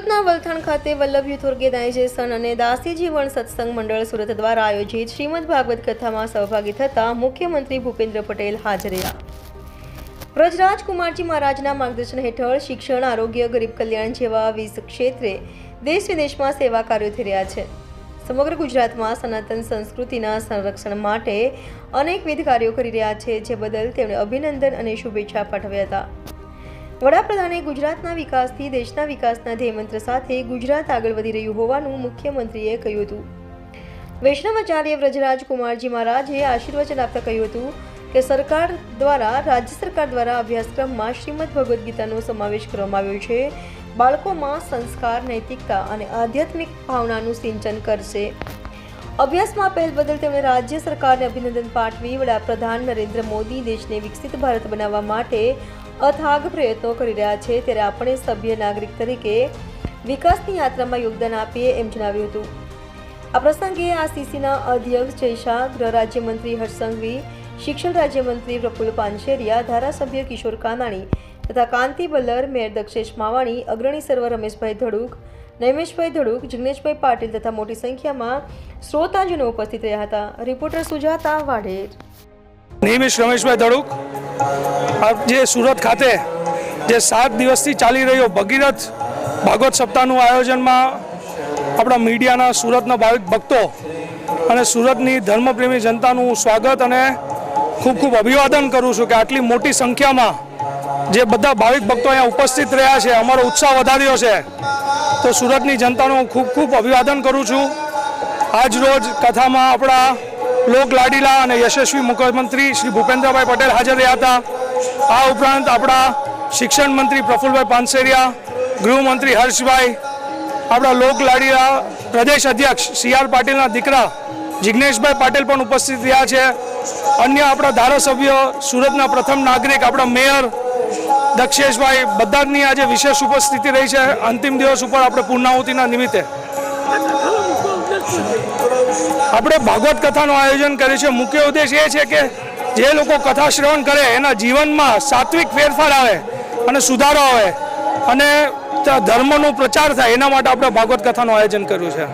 સુરતના વલથાણ ખાતે Vallabh youth organisation અને દાસી જીવન સત્સંગ મંડળ સુરત દ્વારા આયોજિત શ્રીમદ ભાગવત કથામાં સહભાગી થતા મુખ્યમંત્રી ભૂપેન્દ્ર પટેલ હાજર રહ્યા. વ્રજરાજ કુમારજી મહારાજના માર્ગદર્શન હેઠળ શિક્ષણ, આરોગ્ય, ગરીબ કલ્યાણ જેવા વીસ ક્ષેત્રે દેશ વિદેશમાં સેવા કાર્યો થઈ રહ્યા છે. સમગ્ર ગુજરાતમાં સનાતન સંસ્કૃતિના સંરક્ષણ માટે અનેકવિધ કાર્યો કરી રહ્યા છે, જે બદલ તેમણે અભિનંદન અને શુભેચ્છા પાઠવ્યા હતા. વડાપ્રધાને ગુજરાતના વિકાસથી, દેશના વિકાસના ધ્યેયમંત્ર સાથે ગુજરાત આગળ વધી રહ્યું હોવાનું મુખ્યમંત્રીએ કહ્યું હતું. વૈષ્ણવાચાર્ય વ્રજરાજ કુમારજી મહારાજે આશીર્વચન આપતા કહ્યું હતું કે સરકાર દ્વારા, રાજ્ય સરકાર દ્વારા અભ્યાસક્રમમાં શ્રીમદ ભગવદ્ ગીતાનો સમાવેશ કરવામાં આવ્યો છે. બાળકોમાં સંસ્કાર, નૈતિકતા અને આધ્યાત્મિક ભાવનાનું સિંચન કરશે. અભ્યાસમાં પહેલ બદલ તેમણે રાજ્ય સરકારને અભિનંદન પાઠવી વડાપ્રધાન નરેન્દ્ર મોદી દેશને વિકસિત ભારત બનાવવા માટે અથાગ પ્રયત્નો કરી રહ્યા છે ત્યારે આપણે સભ્ય નાગરિક તરીકે વિકાસની યાત્રામાં યોગદાન આપીએ એમ જણાવ્યું હતું. આ પ્રસંગે આ સીસીના અધ્યક્ષ જય શાહ ગૃહ રાજ્યમંત્રી હર્ષ સંઘવી શિક્ષણ રાજ્યમંત્રી પ્રફુલ્લ પાનશેરિયા, ધારાસભ્ય કિશોર કાનાણી તથા કાંતિ બલ્લર, મેયર દક્ષેશ માવાણી, અગ્રણી સર્વ રમેશભાઈ ધડુક, નૈમેશભાઈ ધડુક, જિગ્નેશભાઈ પાટીલ તથા મોટી સંખ્યામાં શ્રોતાજનો ઉપસ્થિત રહ્યા હતા. રિપોર્ટર સુજાતા વાઢેર. નૈમેશ રમેશભાઈ ધડુક. જે સુરત ખાતે જે સાત દિવસથી ચાલી રહ્યો ભગીરથ ભાગવત સપ્તાહનું આયોજનમાં આપણા મીડિયાના સુરતના ભાવિક ભક્તો અને સુરતની ધર્મપ્રેમી જનતાનું સ્વાગત અને ખૂબ ખૂબ અભિવાદન કરું છું કે આટલી મોટી સંખ્યામાં જે બધા ભાવિક ભક્તો અહીંયા ઉપસ્થિત રહ્યા છે, અમારો ઉત્સાહ વધાર્યો છે, તો સુરતની જનતાનું ખૂબ ખૂબ અભિવાદન કરું છું. આજ રોજ કથામાં આપણા લોક લાડીલા અને યશસ્વી મુખ્યમંત્રી શ્રી ભૂપેન્દ્રભાઈ પટેલ હાજર રહ્યા હતા. આ ઉપરાંત આપણા શિક્ષણ મંત્રી પ્રફુલભાઈ પાનસેરિયા, ગૃહમંત્રી હર્ષભાઈ, આપણા લોક લાડીલા પ્રદેશ અધ્યક્ષ સી આર પાટીલના દીકરા જિજ્ઞેશભાઈ પાટીલ પણ ઉપસ્થિત રહ્યા છે. અન્ય આપણા ધારાસભ્ય, સુરતના પ્રથમ નાગરિક, આપણા મેયર દક્ષેશભાઈ બધાની આજે વિશેષ ઉપસ્થિતિ રહી છે. અંતિમ દિવસ ઉપર આપણે પૂર્ણાહુતિના નિમિત્તે. આપણે ભાગવત કથાનું આયોજન કર્યું છે મુખ્ય ઉદ્દેશ એ છે કે જે લોકો કથા શ્રવણ કરે, એના જીવનમાં સાત્વિક ફેરફાર આવે અને સુધારો આવે અને ધર્મનો પ્રચાર થાય, એના માટે આપણે ભાગવત કથાનું આયોજન કર્યું છે.